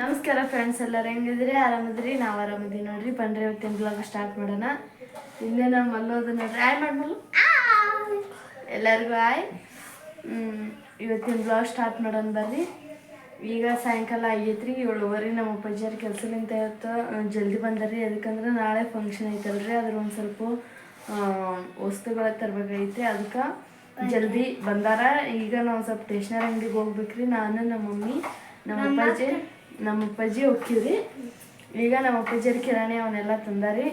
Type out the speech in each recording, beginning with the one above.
ನಮಸ್ಕಾರ ಫ್ರೆಂಡ್ಸ್ ಎಲ್ಲರೂ ಹೆಂಗಿದ್ರಿ ಆರಾಮಿದ್ರಿ ನಾವು ಆರಾಮಿದ್ದೀವಿ ನೋಡ್ರಿ. ಬಂದ್ರೆ ಇವತ್ತಿನ ಬ್ಲಾಗ್ ಸ್ಟಾರ್ಟ್ ಮಾಡೋಣ. ಇಲ್ಲೇ ನಮ್ಮ ಮಲ್ಲೋದು ನೋಡ್ರಿ ಆಯ್ ಮಾಡಿ ಮಲ್ಲು ಎಲ್ಲರಿಗೂ ಆಯ್ ಇವತ್ತಿನ ಬ್ಲಾಗ್ ಸ್ಟಾರ್ಟ್ ಮಾಡೋಣ ಬರ್ರಿ ಈಗ ಸಾಯಂಕಾಲ ಆಗೈತ್ರಿ, ಏಳುವರೆ ನಮ್ಮ ಅಪ್ಪಾಜಿಯವ್ರ ಕೆಲಸಲಿಂದ ಇವತ್ತು ಜಲ್ದಿ ಬಂದರಿ. ಅದಕ್ಕಂದ್ರೆ ನಾಳೆ ಫಂಕ್ಷನ್ ಐತಲ್ರಿ. ಅದ್ರ ಒಂದು ಸ್ವಲ್ಪ ವಸ್ತುಗಳ ತರಬೇಕಾಗೈತಿ ಅದಕ್ಕೆ ಜಲ್ದಿ ಬಂದಾರ. ಈಗ ನಾವು ಸ್ವಲ್ಪ ಸ್ಟೇಷನರಿ ಅಂಗಡಿಗೆ ಹೋಗ್ಬೇಕ್ರಿ. ನಾನು ನಮ್ಮ ಮಮ್ಮಿ ನಮ್ಮ ಅಪ್ಪಾಜಿ ನಮ್ಮ ಅಪ್ಪಾಜಿ ಹೋಗ್ತೀವ್ರಿ. ಈಗ ನಮ್ಮ ಅಪ್ಪಾಜಿಯವ್ರ ಕಿರಾಣಿ ಅವನ್ನೆಲ್ಲ ತಂದಾರಿ.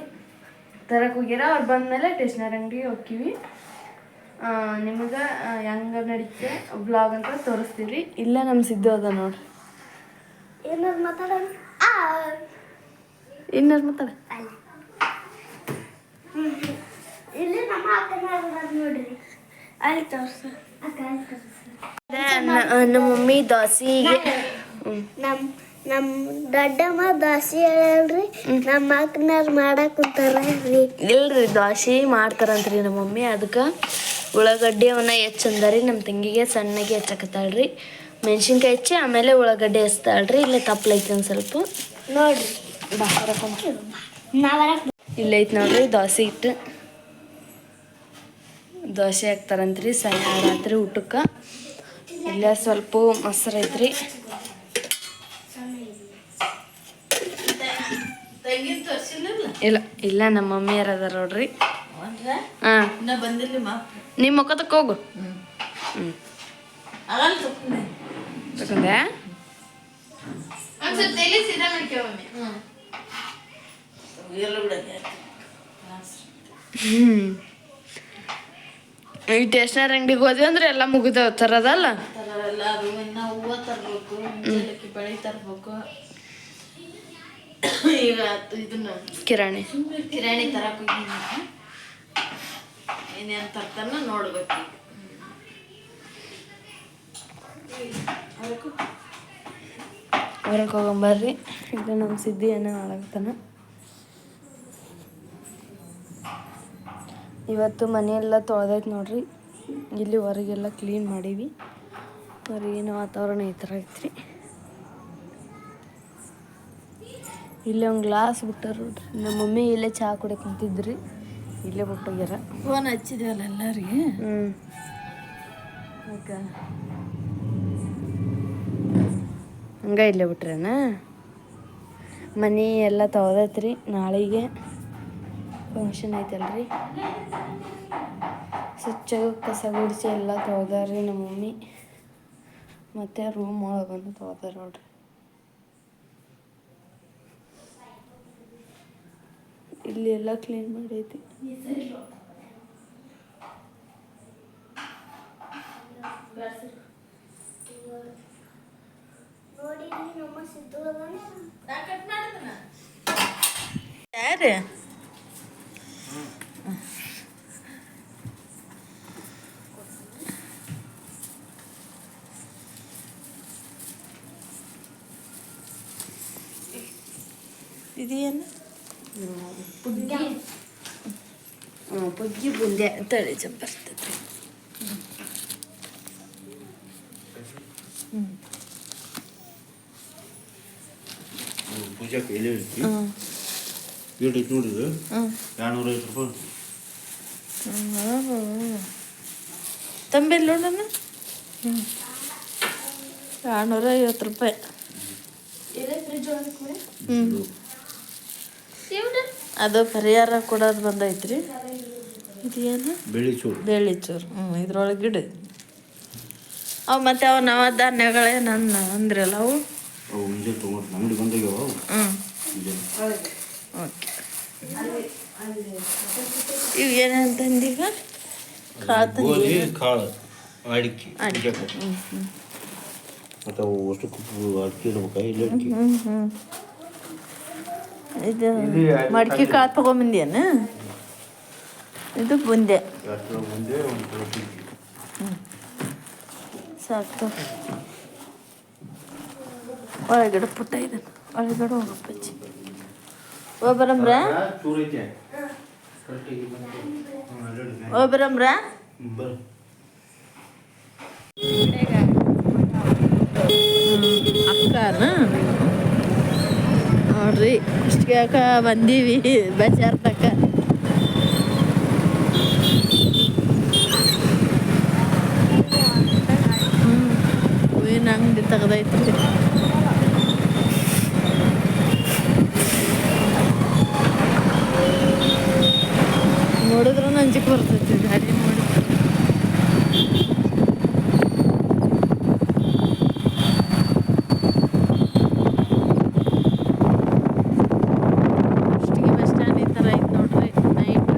ತರಕ್ಕೆ ಹೋಗ್ಯಾರ ಅವ್ರು ಬಂದಮೇಲೆ ಸ್ಟೇಷನರಿ ಅಂಗಡಿಗೆ ಹೋಗ್ತೀವಿ. ನಿಮಗೆ ಹೆಂಗ ನಡೀತೆ ಬ್ಲಾಗ್ ಅಂತ ತೋರಿಸ್ತೀವಿ ಇಲ್ಲ ನಮ್ಮ ಸಿದ್ದು ಅದ ನೋಡ್ರಿ. ಏನಾರು ಮಾತಾಡೋಣ? ಇನ್ನಾರು ಮಾತಾಡ. ಇಲ್ಲಿ ನಮ್ಮ ಅಕ್ಕನ ನೋಡ್ರಿ. ಅಲ್ಲಿ ತೋರಿಸ. ನಮ್ಮ ಮಮ್ಮಿ ದೋಸೆಗೆ. ನಮ್ ನಮ್ ದೊಡ್ಡಮ್ಮ ದೋಸೆ ಹೇಳ್ರಿ ನಮ್ಮ ಅಕ್ಕನವ್ರು ಮಾಡಕ್ ಕುಂತಾರ್ರಿ ಇಲ್ರಿ ದೋಸೆ ಮಾಡ್ತಾರಂತ್ರಿ ನಮ್ಮ ಮಮ್ಮಿ. ಅದಕ್ಕೆ ಉಳ್ಳಾಗಡ್ಡಿ ಅವನ್ನ ಹೆಚ್ಚಂದಾರಿ ನಮ್ಮ ತಂಗಿಗೆ ಸಣ್ಣಗೆ ಹೆಚ್ಚಕತ್ತಾಳ್ರಿ. ಮೆಣಸಿನ್ಕಾಯಿ ಹೆಚ್ಚಿ ಆಮೇಲೆ ಉಳ್ಳಾಗಡ್ಡಿ ಹಚ್ತಾಳ್ರಿ ಇಲ್ಲೇ ತಪ್ಪಲೈತಿ ಒಂದು ಸ್ವಲ್ಪ. ನೋಡ್ರಿ. ಇಲ್ಲೈತಿ ನೋಡ್ರಿ ದೋಸೆ ಹಿಟ್ಟು ದೋಸೆ ಹಾಕ್ತಾರಂತ್ರಿ ಸಾಯ ರಾತ್ರಿ ಊಟಕ್ಕೆ. ಇಲ್ಲೇ ಸ್ವಲ್ಪ ಮೊಸರು ಐತ್ರಿ. ಇಲ್ಲ ಇಲ್ಲ ನಮ್ಮ ಮಮ್ಮಿ ಯಾರು ಅದಾರ ನೋಡ್ರಿ ಹಾಂ ನಿಮ್ಮ ಮುಖದಕ್ಕೆ ಹೋಗು ಹ್ಞೂ ತಗೊಂಡೆ ಹ್ಞೂ ಈ ಸ್ಟೇಷನರಿ ಅಂಗಡಿಗೆ ಹೋದ್ವಿ ಅಂದ್ರೆ ಎಲ್ಲ ಮುಗಿದ ತರದಲ್ಲ ತರಲ್ಲ ಅದು ಇನ್ನ ಹೂವ ತರ್ಬೇಕು ಮುಂಚೆಲಕ್ಕಿ ಬಳಿ ತರ್ಬೇಕು ಈಗ ಇದನ್ನ ಕಿರಾಣಿ. ಕಿರಾಣಿ ತರಕ್ ಹೋಗಿದ್ದೀನಿ ಇನ್ನೇನ್ ತರ್ತಾನ ನೋಡ್ಬೇಕು ಹೊರಗೆ ಹೋಗೊಂಬರ್ರಿ ಇದು ನಮ್ಮ ಸಿದ್ಧಿ ಏನೋ ಹಾಳಾಗ್ತಾನ ಇವತ್ತು ಮನೆಯೆಲ್ಲ ತೊಳೆದೈತೆ ನೋಡ್ರಿ. ಇಲ್ಲಿ ಹೊರಗೆಲ್ಲ ಕ್ಲೀನ್ ಮಾಡೀವಿ. ಹೊರಗಿನ ವಾತಾವರಣ ಈ ಥರ ಐತ್ರಿ. ಇಲ್ಲೇ ಒಂದು ಗ್ಲಾಸ್ ಬಿಟ್ಟಾರ. ನಮ್ಮ ಮಮ್ಮಿ ಇಲ್ಲೇ ಚಹಾ ಕುಡಿಯಕ್ಕೆ ಕುಂತಿದ್ರಿ ಇಲ್ಲೇ ಬಿಟ್ಟೋಗ್ಯಾರ. ಫೋನ್ ಹಚ್ಚಿದೇವಲ್ಲ ಎಲ್ಲರಿಗೆ? ಹ್ಞೂ ಹಂಗ ಇಲ್ಲೇ ಬಿಟ್ರೇನ? ಮನೆ ಎಲ್ಲ ತೊಗೊದೈತ್ರಿ ನಾಳೆಗೆ ಫಂಕ್ಷನ್ ಐತಲ್ರಿ. ಸ್ವಚ್ಛಾಗಿ ಕಸ ಗುಡಿಸಿ ಎಲ್ಲ ತೊಳ್ದಾರ್ರಿ ನಮ್ಮ ಮಮ್ಮಿ. ಮತ್ತು ರೂಮ್ ಒಳಗನ್ನು ತೊಳ್ದಾರ ನೋಡ್ರಿ. ಇಲ್ಲಿ ಎಲ್ಲ ಕ್ಲೀನ್ ಮಾಡೈತಿ. ಯಾರು ಇದೇನು ಹ್ಞೂ ಪುಗ್ಗಿ ಬುಂದೆ ಅಂತ ಬರ್ತೈತಿ ಪೂಜಾಕ್ಕೆ ಪೂಜಾ ಇಡ್ತಿ ಇರ್ತಿ ಐತಿ ನೋಡಿದ್ರು ಹ್ಞೂ ಎರಡ್ನೂರ ಐವತ್ತು ರೂಪಾಯಿ ತಂಬೆಲ್ಲ ನೋಡೋಣ ಹ್ಞೂ ಎರಡ್ನೂರ ಐವತ್ತು ರೂಪಾಯಿ ಹ್ಞೂ ಅದು ಪರಿಹಾರ ಕೊಡೋದು ಬಂದೈತ್ರಿ. ಇದೇನು? ಬೆಳಿ ಚೂರು. ಬೇಳಿ ಚೂರು. ಹ್ಞೂ ಇದ್ರೊಳಗೆ ಗಿಡ ಅವು ಮತ್ತೆ ಅವು ನವ ಧಾನ್ಯಗಳೇ ನನ್ನ ಅಂದ್ರಲ್ಲ ಅವು? ಓಕೆ. ಇವು ಏನಂತಂದೀಗ ಕಾಳು ಕಾಳು ಅಡಿಕೆ ಅಡಿಕೆ. ಮತ್ತು ಅವು ಅಷ್ಟು ಅಡಿಕೆ ಇಡ್ಬೇಕಾ ಇಲ್ಲಿ ಅಡಿಕೆ ಹ್ಞೂ ಹ್ಞೂ ಇದು ಮಡಿಕೆ ಕಾಳು ತೊಗೊಂಬಂದೇನು ಇದು ಬುಂದೆ. ಸಾಕು. ಒಳಗಡೆ ಪುಟ್ಟ ಇದೆ. ಒಳಗಡೆ ಹೋಗಪ್ಪಚ್ಚಿ ಓ ಬರಮ್ರ? ಚೂರು ಐತೆ ಕರೆಕ್ಟಾಗಿ ಬಂತು. ಹ್ಞೂ, ಅಲ್ಲೇ ಓ ಬರಮ್ರ ಹ್ಞೂ, ಬರ್ರಿ ಅಕ್ಕನ ನೋಡ್ರಿ ಇಷ್ಟ್ಯಾಕ ಬಂದೀವಿ ಬಜಾರ್ ತಕ್ಕ ಹೂವಿನ ಅಂಗಡಿ ತೆಗ್ದೈತ್ರಿ. ನೋಡಿದ್ರೂ ನಂಜಿಕ್ ಬರ್ತೈತಿ ಗಾಡಿ ನೋಡಿ ಅಷ್ಟಿಗೆ ಬಸ್ ಸ್ಟ್ಯಾಂಡ್ ಈ ಥರ ಐತೆ ನೋಡ್ರಿ ನೈಟ್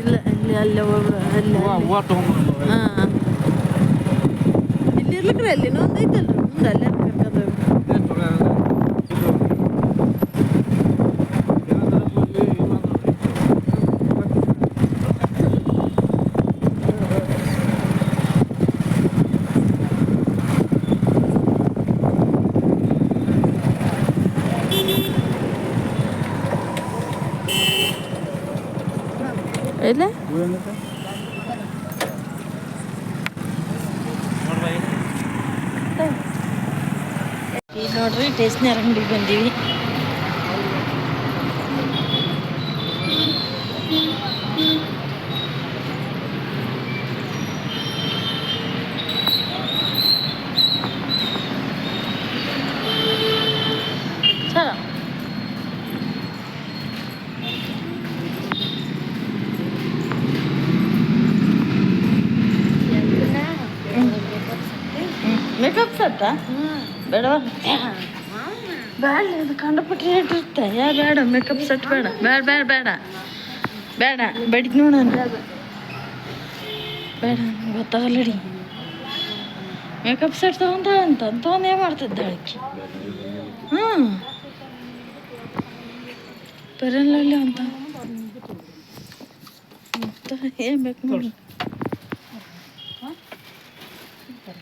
ಇಲ್ಲ ಅಲ್ಲಿ ಅಲ್ಲೇ ಒಬ್ರು ಅಲ್ಲಿ ಹೂವು ತೊಗೊಂಬ ಹಾಂ ಇಲ್ಲಿ ಇರ್ಲಿಕ್ರಿ ಅಲ್ಲಿ ಇನ್ನೊಂದು ಐತಲ್ರಿ ಮುಂದೆ ಅಲ್ಲೇ ಕರ್ಕೊಂಡು ಇಲ್ಲ ಈಗ ನೋಡ್ರಿ ಟೇಸ್ಟ್ನರ್ ಅಂಗಡಿಗೆ ಬಂದೀವಿ ಚಲೋ ಮೇಕಪ್ ಸತ್ತ ಬೇಡವಾ ಬೇಡ ಇದು ಕಂಡಪಟ್ಟಿ ರೇಟ್ ಇರುತ್ತೆ ಯಾ ಬೇಡ ಮೇಕಪ್ ಸೆಟ್ ಬೇಡ. ಬೇಡ ಬೇಡ ಬೇಡ. ಬೇಡ ಬಡಿದ್ ನೋಡೋಣ ಬೇಡ ಗೊತ್ತಾಗಲ್ಲಡಿ ಮೇಕಪ್ ಸೆಟ್ ತಗೊಂಡ ಅಂತ ತೊಗೊಂಡು ಏನು ಮಾಡ್ತಿದ್ದ ಆಕಿ ಹ್ಞೂ ಬರಲ್ಲ ಅಂತ. ಮತ್ತೆ ಏನು ಬೇಕು ನೋಡಿ. ಹ್ಞೂ ಹೇರ್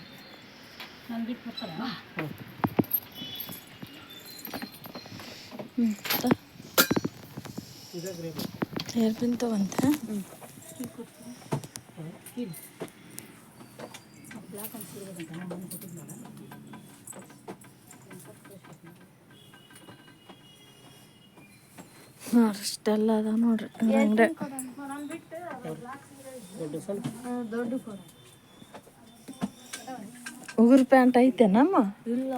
ಪಿನ್ ತಗೊಂತ ನೋಡ್ರಿ ಇಷ್ಟೆಲ್ಲ ಅದ ನೋಡ್ರಿ ಅಂಗಡಿ ಉಗುರು ಪ್ಯಾಂಟ್ ಐತೆ ನಮ್ಮ ಇಲ್ಲ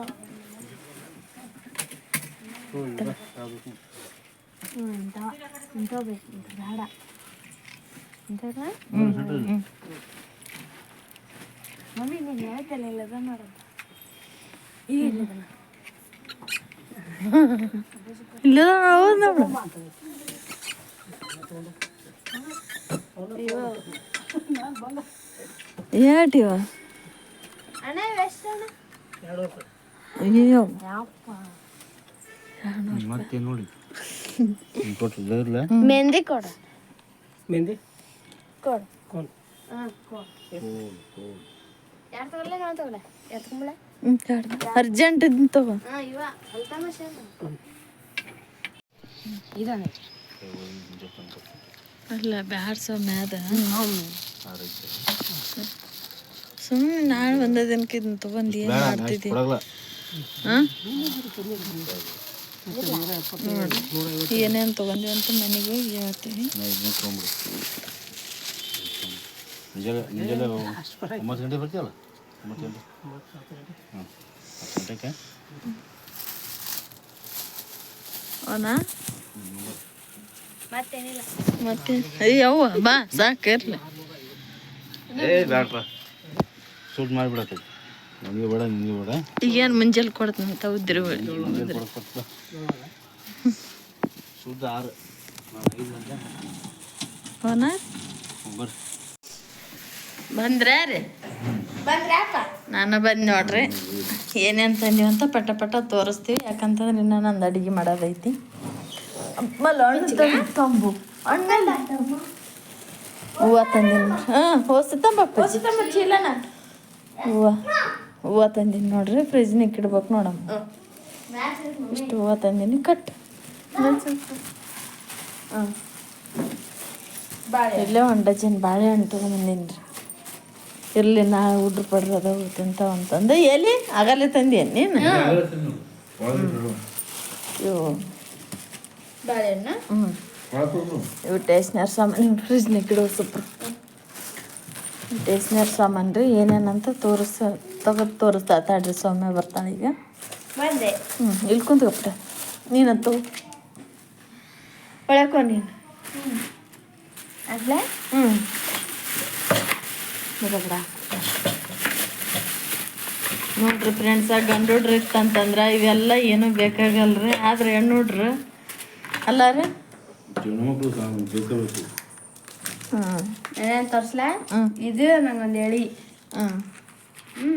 ಮಮ್ಮಿ ನೀನು ಹೇಳ್ತಲ್ಲ ಇಲ್ಲ ಅದ ನೋಡು ಇಲ್ಲ ಹೌದು ನೋಡು ಏಟಿವ ಅಣ್ಣ ಎಷ್ಟು ಅಣ್ಣ ಅಯ್ಯೋ ಮತ್ತೆ ನೋಡಿ. ಕೊಟ್ಟದ ಇಲ್ಲ ಮೆಹಂದಿ ಕೊಡು. ಮೆಹಂದಿ? ಕೊಡು. ಕೊಡು. ಅರ್ಜೆಂಟ್ ತಗೋ. ಹಾಂ ಇವ ಅಲ್ತಾಮಶ ಅಲ್ಲ ಬ್ಯಾಡ್ಸೋ ಮ್ಯಾದ. ಸುಮ್ಮನೆ ನಾನು ಒಂದೇ ದಿನಕ್ಕೆ ಇದನ್ನ ತಗೊಂಡು ಏನು ಮಾಡ್ತಿದ್ದೀನಿ ಹಾಂ? ನೋಡಿ ಏನೇನು ತಗೊಂಡಿ ಅಂತ ಮನೆಗೆ ಹೋಗಿ ಹೇಳ್ತೀನಿ ನಾ ಇದನ್ನ ತೊಗೊಂಬಿಡು ಮುಂಜಾನೆ ಮುಂಜಾನೆ ಒಂಬತ್ತು ಗಂಟೆ ಬರ್ತೀಯಲ್ಲ ಒಂಬತ್ತು ಗಂಟೆ ಹಾಂ ಹತ್ತು ಗಂಟೆಗೆ ಅವನಾ ಮತ್ತೇನಿಲ್ಲ ಮತ್ತೆ ಅಯ್ಯವ್ವ ಬಾ ಸಾಕು ಇರ್ಲಿ ಏ ಬ್ಯಾಡ್ಪ ಸೂಟ್ ಮಾಡಿಬಿಡತ್ತೆ ನನಗೆ ಬೇಡ ನಿನಗೆ ಬೇಡ. ಈಗೇನು ಮುಂಜಾನೆ ಕೊಡ್ತೀನಿ ಅಂತ ಉದ್ರಿ ಆರು ಗಂಟೆ ಬಂದ್ರೆ ರೀ? ನಾನು ಬಂದು ನೋಡ್ರಿ. ಏನೇನು ತಂದೀವಿ ಅಂತ ಪಟ ಪಟ ತೋರಿಸ್ತೀವಿ. ಯಾಕಂತಂದ್ರೆ ಇನ್ನು ನಂದು ಅಡುಗೆ ಮಾಡೋದೈತಿ. ಹಣ್ಣು ತಂಬು. ಹಣ್ಣಲ್ಲ ಹೂವು ತಂದೀನಿ ಹಾಂ ಹೋಸಿ ಚೀಲನ? ಹೂವು. ಹೂವು ತಂದೀನಿ ನೋಡ್ರಿ ಫ್ರಿಜ್ನಾಗ ಇಡ್ಬೇಕು ನೋಡಮ್ಮ. ಇಷ್ಟು ಹೂವು ತಂದೀನಿ ಕಟ್. ಹಾಂ. ಇಲ್ಲೇ ಒಂದು ಡಜನ್ ಬಾಳೆಹಣ್ಣು ತೊಗೊಂಬಂದೀನಿ ರೀ ಇರಲಿ ನಾ ಹುಡ್ರು ಪಡ್ರು ಅದಾವು ತಿಂತಾವ ಅಂತಂದು. ಎಲ್ಲಿ ಆಗಲೇ ತಂದಿ ನೀನು? ಇವು ಬಾಳೆಹಣ್ಣು ಹ್ಞೂ ಇವು ಟೇಸ್ನರ್ ಸಾಮಾನು ಫ್ರಿಜ್ನಾಗ ಇಡೋ ಸೂಪರ್ ಟೇಸ್ನರ್ ಸಾಮಾನು ರೀ ಏನೇನಂತ ತೋರಿಸ ತೆಗೆದು ತೋರಿಸ್ತಾ ತಾಡ್ರಿ ಸೌಮ್ಯ ಬರ್ತಾಳೆ ಈಗ. ಬಂದೆ. ಹ್ಞೂ ಇಲ್ಲಿ ಕುಂತ್ಕೊಪ್ಪ ನೀನಂತು. ಒಳಕೊ ನೀನು. ಅದ್ಲೇ? ಹ್ಞೂ ಬರಬೇಡ ನೋಡ್ರಿ ಫ್ರೆಂಡ್ಸ ಗಂಡು ಹುಡ್ರಿ ಇತ್ತಂತಂದ್ರೆ ಇವೆಲ್ಲ ಏನೂ ಬೇಕಾಗಲ್ರಿ. ಆದ್ರೆ ಹೆಣ್ಣು ಹುಡ್ರು ಅಲ್ಲ ರೀ? ಏನೇನು ತೋರಿಸ್ಲಾ? ಹ್ಮ್. ಇದು ನಂಗೊಂದು ಎಳಿ ಹ್ಞೂ ಹ್ಞೂ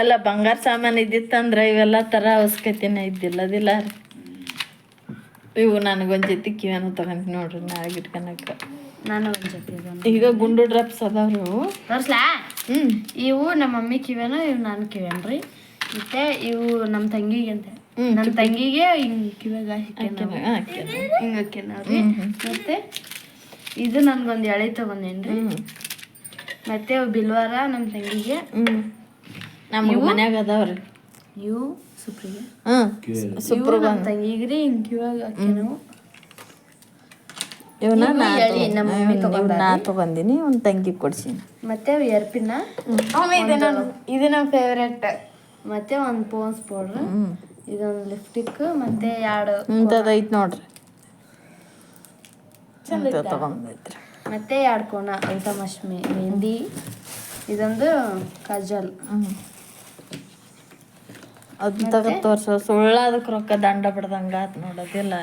ಅಲ್ಲ ಬಂಗಾರ ಸಾಮಾನು ಇದ್ದಿತ್ತಂದ್ರೆ ಇವೆಲ್ಲ ಥರ ಅವಶ್ಯಕತೆನೇ ಇದ್ದಿಲ್ಲ ಅದಿಲ್ಲ ರೀ. ಇವು ನನಗೊಂದು ಜೊತೆ ಕಿವಿಯನ್ನು ತಗೊಂತೀನಿ ನೋಡ್ರಿ ನಾಳೆ ಇಟ್ಕೊಳಕ್ಕೆ ನಾನು ಒಂದು ಜೊತೆ ಈಗ ಗುಂಡು ಡ್ರಾಪ್ಸ್ ಅದಾವ್ರಿ ಇವು. ತೋರಿಸ್ಲಾ? ಹ್ಞೂ ಇವು ನಮ್ಮ ಮಮ್ಮಿ ಕಿವೇನು ಇವು ನಾನು ಕಿವೇನ್ರಿ ಮತ್ತೆ ಇವು ನಮ್ಮ ತಂಗಿಗೆ ಅಂತ. ಹ್ಮ್, ನಮ್ಮ ತಂಗಿಗೆ ಹಿಂಗೆ ಕಿವ್ಯಾಗ ಹಾಕ್ಯಾನ ಹಿಂಗೆ ಹಾಕ್ಯಾನವ್ರಿ ಮತ್ತೆ ಇದು ನನ್ಗೊಂದು ಎಳೆ ತಗೊಂಡೇನ್ರಿ? ಮತ್ತೆ ಬಿಲ್ವಾರ ನಮ್ಮ ತಂಗಿಗೆ. ನಮ್ಮ ನಮ್ಗೆ ಮನ್ಯಾಗ ಅದಾವ್ರಿ. ಇವು ಸುಪ್ರಿಗೆ. ಸುಪ್ರಗ ನಮ್ಮ ತಂಗಿಗ್ರಿ ಹಿಂಗ್ ಕಿವ್ಯಾಗ ಹಾಕ್ಯಾನವು ಇವನ್ನ ನಾ ತಗೊಂಡಿನಿ ಒಂದು ತಂಗಿ ಕೊಡ್ಸೀನಿ. ಮತ್ತೆ ಎರ್ಪಿನ? ಇದು ನಮ್ಮ ಫೇವ್ರೆಟ್ ಮತ್ತೆ ಒಂದು ಪೋನ್ಸ್ ಪೌಡ್ರ್. ಇದೊಂದು ಲಿಪ್ಟಿಕ್ ಮತ್ತೆ ಎರಡು ಇಂಥದ್ದು ಐತೆ ನೋಡ್ರಿ. ತಗೊಂಬೈತ್ರಿ ಮತ್ತೆ ಎರಡು ಕೋಣ ಊಟ ಮಶ್ಮಿ ಮೆಹಂದಿ ಇದೊಂದು ಕಜಲ್. ಅದನ್ನ ತಗದ್ ಸುಳ್ಳ ಅದಕ್ಕೆ ರೊಕ್ಕ ದಂಡ ಬಿಡ್ದಂಗ ಆತ್ ನೋಡೋದಿಲ್ಲ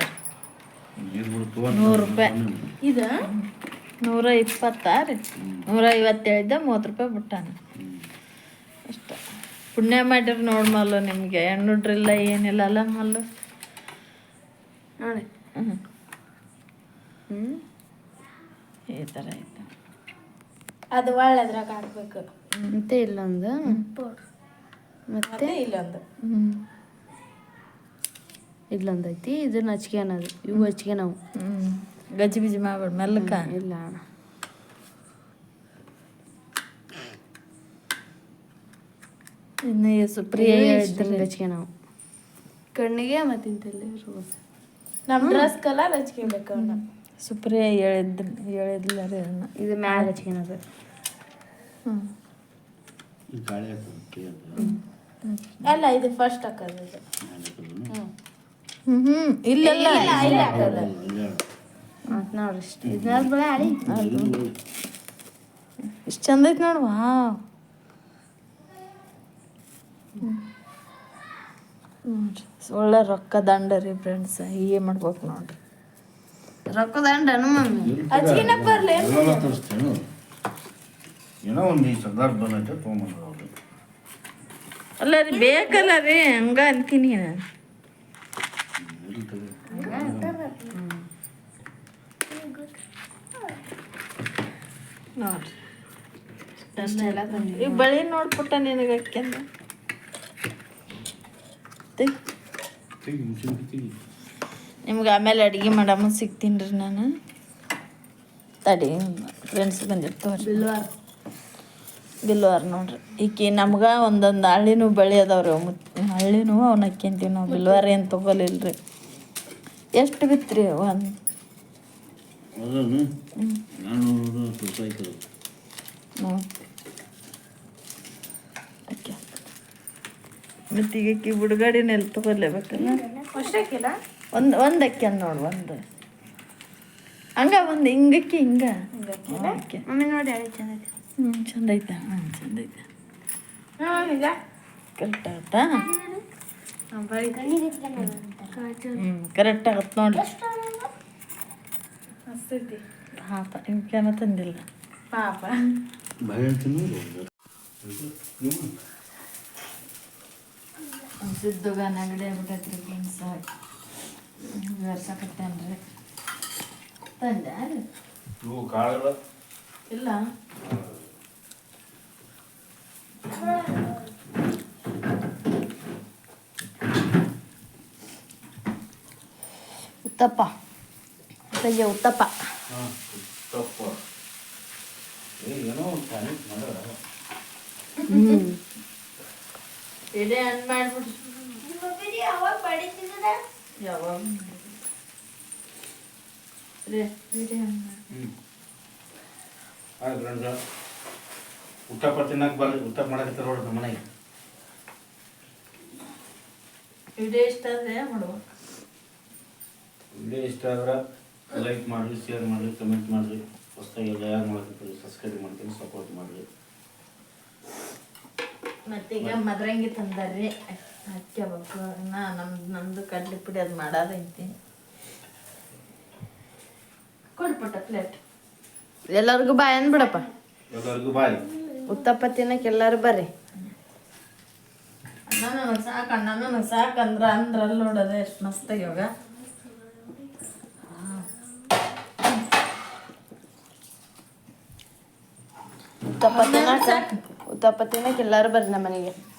ನೂರು ರೂಪಾಯಿ. ಇದು? ನೂರ ಇಪ್ಪತ್ತ ರೀ ನೂರ ಐವತ್ತು ಹೇಳಿದ್ದೆ ಮೂವತ್ತು ರೂಪಾಯಿ ಬಿಟ್ಟಾನ. ಅಷ್ಟ. ಪುಣ್ಯ ಮಾಡಿರ್ ನೋಡ್ ಮಲ್ಲು ನಿಮಗೆ. ಹೆಣ್ಣುಡ್ರಿಲ್ಲ ಏನಿಲ್ಲ ಅಲ್ಲ ಮಲ್ಲು. ನೋಡಿ ಹ್ಞೂ ಹ್ಮ್? ಈ ಥರ ಐತೆ. ಅದು ಒಳ್ಳೆದ್ರಾಗ ಹಾಕ್ಬೇಕು. ಮತ್ತೆ ಇಲ್ಲೊಂದು ಮತ್ತೆ? ಇಲ್ಲೊಂದು ಹ್ಞೂ ಇಲ್ಲೊಂದು ಐತಿ ಇದನ್ನ ಹಚ್ಕೆ ಅನ್ನೋದು. ಇವು ಹಚ್ಕೆ ನಾವು. ಹ್ಞೂ ಗಜ್ಜಿ ಬಿಜಿ ಮಾಡ್ಬೇಡ ಮೆಲ್ಲಕ. ಇಲ್ಲ ಅಣ್ಣ. ಇನ್ನು ಸುಪ್ರಿಯ ಹಚ್ಕೆ ನಾವು. ಕಣ್ಣಿಗೆ ಮತ್ತೆ ಇಂತಲ್ಲಿ ರೋಸ್ ನಮ್ಮ ಡ್ರೆಸ್ ಕಲರ್ ಹಚ್ಕೋಬೇಕು ಅವನ್ನ ಸುಪ್ರಿಯ ಹೇಳಿದ್ ಹೇಳಿದ್ಲ ರೀ ಅದನ್ನ. ಇದು ಮ್ಯಾಲ ಹಚ್ಕೊಳೋದು ಹ್ಞೂ ಗಾಳಿ ಹಾಕೋದು ಅಲ್ಲ ಇದು ಫಸ್ಟ್ ಹಾಕೋದು ಇದು. ಹ್ಞೂ ಹ್ಞೂ ಇಲ್ಲೆಲ್ಲ ಮತ್ತು ನೋಡ್ರಿ ಇಷ್ಟು ಇದನ್ನ ಬೆಳೆ ಆಡಿ ಇಷ್ಟು ಚಂದ ಐತೆ ನೋಡು ವಾವ್. ನೋಡ್ರಿ ಒಳ್ಳೆ ರೊಕ್ಕ ದಂಡ ರೀ ಫ್ರೆಂಡ್ಸ್ ಹೀಗೆ ಮಾಡ್ಬೇಕು ನೋಡ್ರಿ. ರೊಕ್ಕದ ಅಂಡನು ಮಮ್ಮಿ ಎಲ್ಲ ತರಿಸ್ತೇನು. ಏನೋ ಒಂದು ಈ ಸರ್ದಾರ್ ಬಂದೈತೆ ತೊಗೊಂಬಂದ್ರು ಅವ್ರು ಅಲ್ಲ ರೀ ಬೇಕಲ್ಲ ರೀ ಹಂಗ ಅಂತೀನಿ ನಾನು. ಎಲ್ಲಿ ತಗೋ? ನೋಡ್ರಿ ಈ ಬಳಿ ನೋಡ್ಬಿಟ್ಟ ನಿನಗೆ ಅಕ್ಕೆಂದ ತೆಗಿ, ಮಿಷಿನ್ ತೆಗಿ. ನಿಮ್ಗೆ ಆಮೇಲೆ ಅಡುಗೆ ಮಾಡಮ್ಮ ಸಿಗ್ತೀನಿ ರೀ ನಾನು. ತಡಿ ಫ್ರೆಂಡ್ಸ್ ಬಂದಿರ್ತಾವ್ರಿ. ಬಿಲ್ವಾರ್. ಬಿಲ್ವಾರ್ ನೋಡ್ರಿ. ಈಕಿ ನಮ್ಗೆ ಒಂದೊಂದು ಹಳ್ಳಿನೂ ಬಳಿ ಅದಾವ್ರಿ ಹಳ್ಳಿನೂ ಅವ್ನ ಹಾಕ್ಯಂತೀವಿ ನಾವು. ಬಿಲ್ವಾರ ಏನು ತೊಗೊಲಿಲ್ರಿ. ಎಷ್ಟು ಬಿತ್ರಿ ಒಂದು ಅದನ್ನು ನಾನ್ನೂರು ರೂಪಾಯಿ ಕಿಲೋ ಅಕ್ಕಿ ಮತ್ತು ಈಗ ಅಕ್ಕಿ ಬುಡ್ಗಾಡಿನೆಲ್ಲ ತೊಗೊಲೇಬೇಕಲ್ಲ? ಒಂದು ಒಂದು ಅಕ್ಕಿ ನೋಡು ಒಂದು. ಹಂಗ ಒಂದು ಹಿಂಗಕ್ಕಿ ಹಿಂಗ. ಅಕ್ಕಿ ನೋಡಿ ಆಡಿ ಚಂದ ಐತಿ ಹ್ಞೂ ಚಂದ ಐತೆ ಹ್ಞೂ ಚಂದ ಐತೆ ಕರೆಕ್ಟ್ ಆಗುತ್ತಾ? ಹ್ಞೂ ಕರೆಕ್ಟ್ ಆಗುತ್ತೆ ನೋಡಿ. ಪಾಪ ಇವಕ್ಕೇನ ತಂದಿಲ್ಲ. ಪಾಪ. ಸಿದ್ದುಗ ನೆಗಡಿ ಆಗ್ಬಿಟ್ಟೈತ್ರಿ ಫ್ರೆಂಡ್ಸ್ ವರ್ಷಕತ್ತೇನ್ರಿ ತಂದೆ ಇವು ಕಾಳುಗಳ? ಇಲ್ಲ. ಉತ್ತಪ್ಪ. ಬೆಳಿಗ್ಗೆ ಉತ್ತಪ್ಪ. ಹಾಂ ತಪ್ಪ ಏ ಏನೋ ಒಂದು ಟ್ಯಾಲೆಂಟ್ ಮಾಡ್ಯಾರ ಮಾಡ್ಬಿಡಿ ಯಾವಾಗ ಬಡಿತಿದ್ರೆ ಯಾವಾಗ? ಊಟಪ್ಪ ತಿನ್ನಕ್ಕೆ ಮಾಡಕ್ಕೆ ನೋಡ್ರಿ ನಮ್ಮ ಮನೆಗೆ. ಇಡೇ ಇಷ್ಟ ಆದರೆ ಮಾಡ್ಬೇಕು ವಿಡಿಯೋ ಇಷ್ಟ ಆದ್ರೆ ಲೈಕ್ ಮಾಡ್ರಿ ಶೇರ್ ಮಾಡ್ರಿ ಕಮೆಂಟ್ ಮಾಡ್ರಿ ಹೊಸ್ದಾಗಿ ಎಲ್ಲ ಯಾರು ಸಬ್ಸ್ಕ್ರೈಬ್ ಮಾಡ್ತೀನಿ ಸಪೋರ್ಟ್ ಮಾಡಿರಿ ಮತ್ತೀಗ ಮದ್ರಂಗಿ ತಂದಾರ್ರಿ. ಹಚ್ಕೋಬೇಕು ನಾ ನಮ್ದು ನಮ್ದು ಕಡ್ಲಿ ಪುಡಿ ಅದು ಮಾಡೋದೈತಿ ಕೊಡ್ಬಿಟ್ಟ ಪ್ಲೇಟ್ ಎಲ್ಲರಿಗೂ ಬಾಯ್ ಎಲ್ಲರಿಗೂ ಬಾಯ್. ಉತ್ತಪ್ಪ ತಿನ್ನಕ್ಕೆ ಎಲ್ಲರೂ ಬರ್ರಿ. ಅಣ್ಣ ನನಗೆ ಸಾಕು ಅಣ್ಣ ನನಗೆ ಸಾಕು ಅಂದ್ರೆ ಅಂದ್ರೆ ಅಲ್ಲಿ ನೋಡೋದು ಎಷ್ಟು ಮಸ್ತ್ ಯೋಗ ಉತ್ತಪ್ಪ ತಿನ್ನಕ್ಕೆ ತಿನ್ನಕ್ಕೆ ಎಲ್ಲರೂ ಬರ್ರಿ ನಮ್ಮ ಮನೆಗೆ.